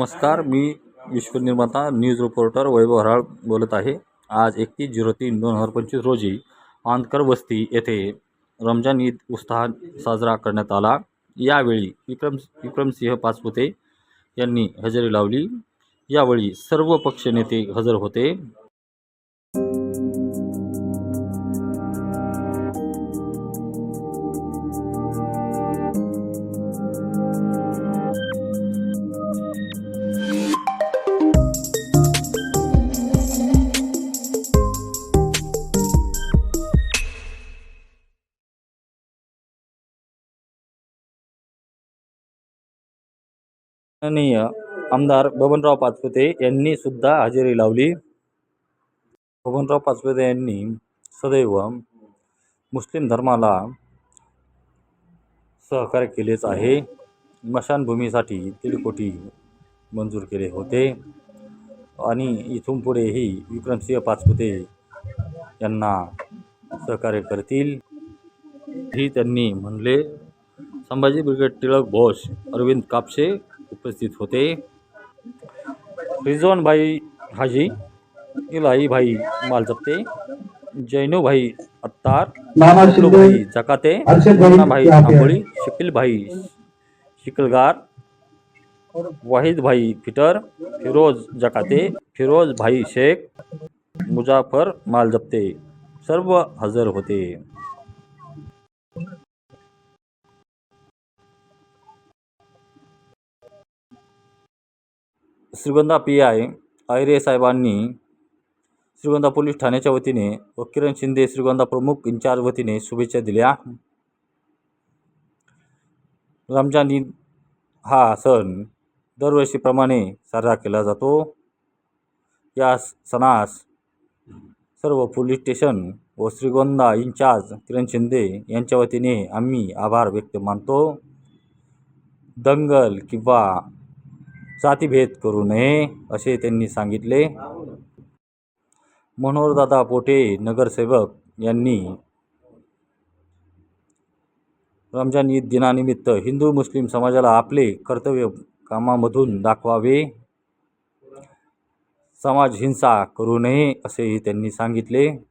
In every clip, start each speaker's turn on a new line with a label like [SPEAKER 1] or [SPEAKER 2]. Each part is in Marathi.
[SPEAKER 1] नमस्कार मी विश्वनिर्माता न्यूज रिपोर्टर वैभव हराळ बोलत आहे. आज एकतीस झिरो तीन दोन हजार पंचवीस रोजी आंतकर वस्ती येथे रमजान ईद उत्साहात साजरा करण्यात आला. यावेळी विक्रम विक्रमसिंह पाचपुते यांनी हजेरी लावली. यावेळी सर्व पक्ष नेते हजर होते. माननीय आमदार बबनराव पाचपुते यांनी सुद्धा हजेरी लावली. बबनराव पाचपुते यांनी सदैव मुस्लिम धर्माला सहकार्य केलेच आहे. स्मशानभूमीसाठी तिळकोटी मंजूर केले होते. आणि इथून पुढेही विक्रमसिंह पाचपुते यांना सहकार्य करतील. ही त्यांनी म्हणले संभाजी ब्रिगेड टिळक बोस अरविंद कापसे उपस्थित होते रिजवानभाई हाजी इलाहीभाई मालजप्ते जैनूभाई अत्तार भाई जकाते
[SPEAKER 2] भाई
[SPEAKER 1] भाई
[SPEAKER 2] है।
[SPEAKER 1] आंबोळी शकीलभाई शिकलगार वाहिदभाई फिटर फिरोज जकाते फिरोज भाई शेख मुजाफर मालजप्ते सर्व हजर होते श्रीगोंदा पी आय आयरे साहेबांनी श्रीगोंदा पोलीस ठाण्याच्या वतीने व किरण शिंदे श्रीगोंदा प्रमुख इंचार्ज वतीने शुभेच्छा दिल्या. रमजान ईद हा सण दरवर्षीप्रमाणे साजरा केला जातो. या सणास सर्व पोलीस स्टेशन व श्रीगोंदा इंचार्ज किरण शिंदे यांच्या वतीने आम्ही आभार व्यक्त मानतो. दंगल किंवा जातीभेद करू नये असे त्यांनी सांगितले. मनोहरदादा पोटे नगरसेवक यांनी रमजान ईद दिनानिमित्त हिंदू मुस्लिम समाजाला आपले कर्तव्य कामामधून दाखवावे. समाज हिंसा करू नये असेही त्यांनी सांगितले.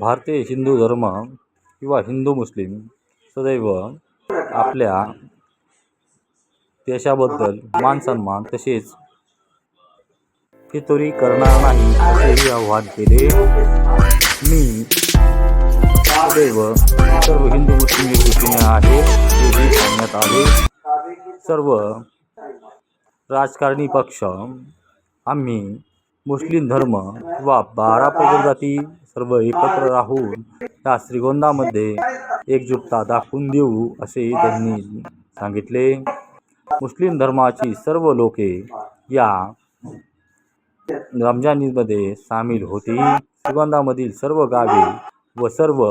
[SPEAKER 1] भारतीय हिंदू धर्म किंवा हिंदू मुस्लिम सदैव आपल्या देशाबद्दल मान सन्मान तसेच फितुरी करणार नाही असेही आव्हान केले. मी सदैव सर्व हिंदू मुस्लिम दृष्टीने आहे तेही सांगण्यात आले सर्व राजकारणी पक्ष आम्ही मुस्लिम धर्म किंवा बारा प्रजाती सर्व एकत्र राहून या श्रीगोंदामध्ये एकजुटता दाखवून देऊ असेही त्यांनी सांगितले. मुस्लिम धर्माची सर्व लोके या रमजान ईदमध्ये सामील होती. श्रीगोंदामधील सर्व गावे व सर्व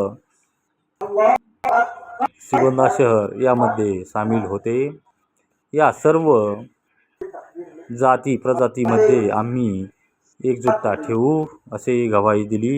[SPEAKER 1] श्रीगोंदा शहर यामध्ये सामील होते. या सर्व जाती प्रजातीमध्ये आम्ही एकजुटता ठेवू असे गवाही दिली.